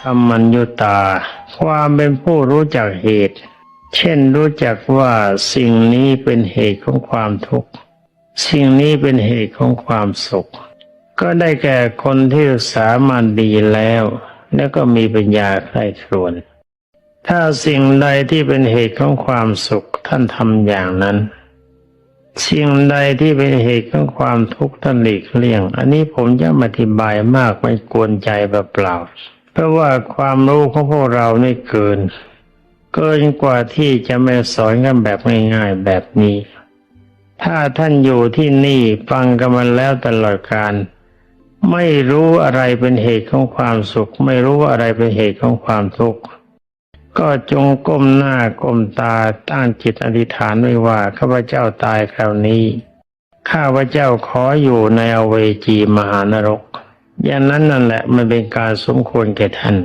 ธรรมัญญุตา ความเป็นผู้รู้จักเหตุ เช่นรู้จักว่าสิ่งนี้เป็นเหตุของความทุกข์ สิ่งนี้เป็นเหตุของความสุข ก็ได้แก่คนที่ศึกษามันดีแล้ว แล้วก็มีปัญญาใคร่ครวญถ้าสิ่งใดที่เป็นเหตุของความสุขท่านทำอย่างนั้น สิ่งใดที่เป็นเหตุของความทุกข์ท่านหลีกเลี่ยง อันนี้ผมจะอธิบายมากไม่กวนใจเปล่าๆ เพราะว่าความรู้ของพวกเรานี่เกิน เกินกว่าที่จะม่สอนกันแบบง่ายๆแบบนี้ ถ้าท่านอยู่ที่นี่ฟังกันมาแล้วตลอดการ ไม่รู้อะไรเป็นเหตุของความสุข ไม่รู้อะไรเป็นเหตุของความทุกข์ก็จงก้มหน้าก้มตาตั้งจิตอธิษฐานไว้ว่าข้าพเจ้าตายคราวนี้ ข้าพเจ้าขออยู่ในอเวจีมหานรก อย่างนั้นนั่นแหละมันเป็นการสมควรแก่ท่าน